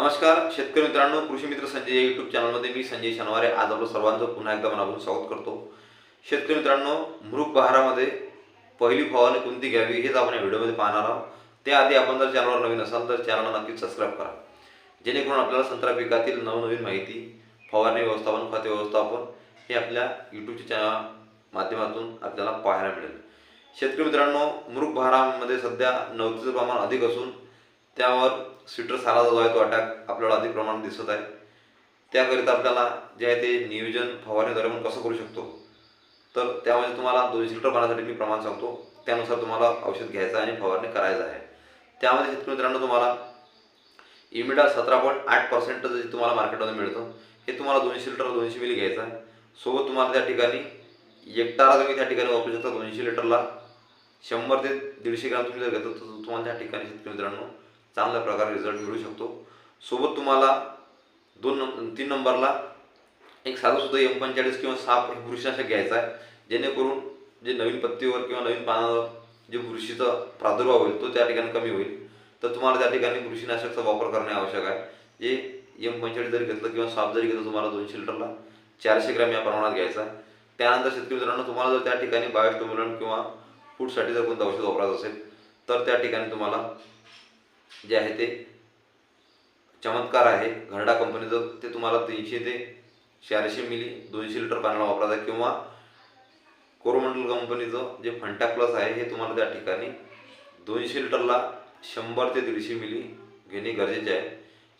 नमस्कार शेतकरी मित्रांनो कृषी मित्र संजय या युट्यूब चॅनलमध्ये मी संजय शनवारे आज आपलं सर्वांचं पुन्हा एकदा मनापासून स्वागत करतो. शेतकरी मित्रांनो मृग बहारामध्ये पहिली फवारणी कोणती घ्यावी हेच आपण या व्हिडिओमध्ये पाहणार आहोत. त्याआधी आपण जर चॅनलवर नवीन असाल तर चॅनलला नक्कीच सबस्क्राईब करा. जेणेकरून आपल्याला संत्रा पिकातील नवनवीन माहिती फवारणी व्यवस्थापन खाते व्यवस्थापन हे आपल्या यूट्यूबच्या चॅनल माध्यमातून आपल्याला पाहायला मिळेल. शेतकरी मित्रांनो मृग बहारामध्ये सध्या नवतीचं प्रमाण अधिक असून त्यावर सिट्रस आला जो आहे तो अटॅक आपल्याला अधिक प्रमाणात दिसत आहे. त्याकरिता आपल्याला जे आहे ते नियोजन फवारणीद्वारे आपण कसं करू शकतो? तर त्यामध्ये तुम्हाला दोनशे लिटर पाण्यासाठी मी प्रमाण सांगतो. त्यानुसार तुम्हाला औषध घ्यायचं आहे आणि फवारणी करायचं आहे. त्यामध्ये शेतकरी मित्रांनो तुम्हाला इमिडा सतरा पॉईंट आठ पर्सेंट जे तुम्हाला मार्केटमध्ये मिळतं हे तुम्हाला दोनशे लिटर दोनशे मिली घ्यायचं आहे. सोबत तुम्हाला त्या ठिकाणी एकटारा तुम्ही त्या ठिकाणी वापरू शकता दोनशे लिटरला. शंभर ते दीडशे ग्राम तुम्ही जर घेतलं तर तुम्हाला त्या ठिकाणी शेतकरी मित्रांनो चांगल्या प्रकारे रिझल्ट मिळू शकतो. सोबत तुम्हाला दोन नंब तीन नंबरला एक साधंसुद्धा एम पंचेचाळीस किंवा सहा बुरशीनाशक घ्यायचं आहे. जेणेकरून जे नवीन पत्तीवर किंवा नवीन पानावर जे बुरशीचा प्रादुर्भाव होईल तो त्या ठिकाणी कमी होईल. तर तुम्हाला त्या ठिकाणी बुरशीनाशकचा वापर करणे आवश्यक आहे. जे एम पंचेचाळीस जरी घेतलं किंवा साप जरी घेतलं तुम्हाला दोनशे लिटरला चारशे ग्रॅम या प्रमाणात घ्यायचा आहे. त्यानंतर शेतकरी मित्रांनो तुम्हाला जर त्या ठिकाणी बायोस्टोम्युलंट किंवा फूडसाठी जर कोणतं औषध वापरायचं असेल तर त्या ठिकाणी तुम्हाला जे आहे ते चमत्कार आहे. घरडा कंपनीचं ते तुम्हाला तीनशे ते चारशे मिली दोनशे लिटर पाण्याला वापरायचं किंवा कोरोमंडल कंपनीचं जे फंटा प्लस आहे हे तुम्हाला त्या ठिकाणी दोनशे लिटरला शंभर ते दीडशे मिली घेणे गरजेचे आहे.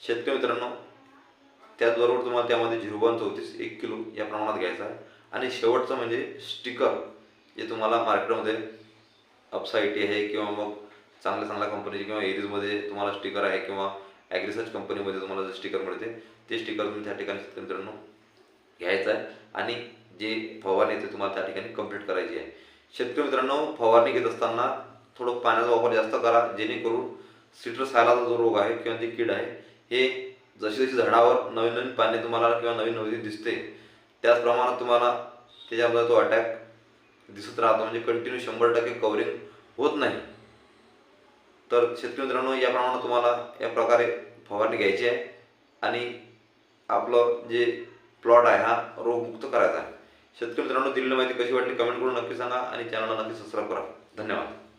शेतकरी मित्रांनो त्याचबरोबर तुम्हाला त्यामध्ये झिरो वन चौतीस एक किलो या प्रमाणात घ्यायचा आहे. आणि शेवटचं म्हणजे स्टिकर जे तुम्हाला मार्केटमध्ये अपसाईटी आहे किंवा मग चांगल्या चांगल्या कंपनीचे किंवा एरीजमध्ये तुम्हाला स्टिकर आहे किंवा ॲग्रिसर्च कंपनीमध्ये तुम्हाला जे स्टिकर मिळते ते स्टिकर तुम्ही त्या ठिकाणी शेतकरी मित्रांनो घ्यायचं आहे. आणि जे फवारणी आहे ते तुम्हाला त्या ठिकाणी कंप्लीट करायची आहे. शेतकरी मित्रांनो फवारणी घेत असताना थोडं पाण्याचा वापर जास्त करा जेणेकरून सिट्रस हायलाचा जो रोग आहे किंवा जी कीड आहे हे जशी जशी झाडावर नवीन नवीन पाने तुम्हाला किंवा नवीन नवीन दिसते त्याच प्रमाणात तुम्हाला त्याच्यामध्ये तो अटॅक दिसत राहतो. म्हणजे कंटिन्यू शंभर टक्के कवरिंग होत नाही. तर शेतकरी मित्रांनो या प्रमाणात तुम्हाला या प्रकारे फवारणी घ्यायची आहे आणि आपलं जे प्लॉट आहे हा रोगमुक्त करायचा आहे. शेतकरी मित्रांनो दिलेली माहिती कशी वाटली कमेंट करून नक्की सांगा आणि चॅनलला नक्की सबस्क्राईब करा. धन्यवाद.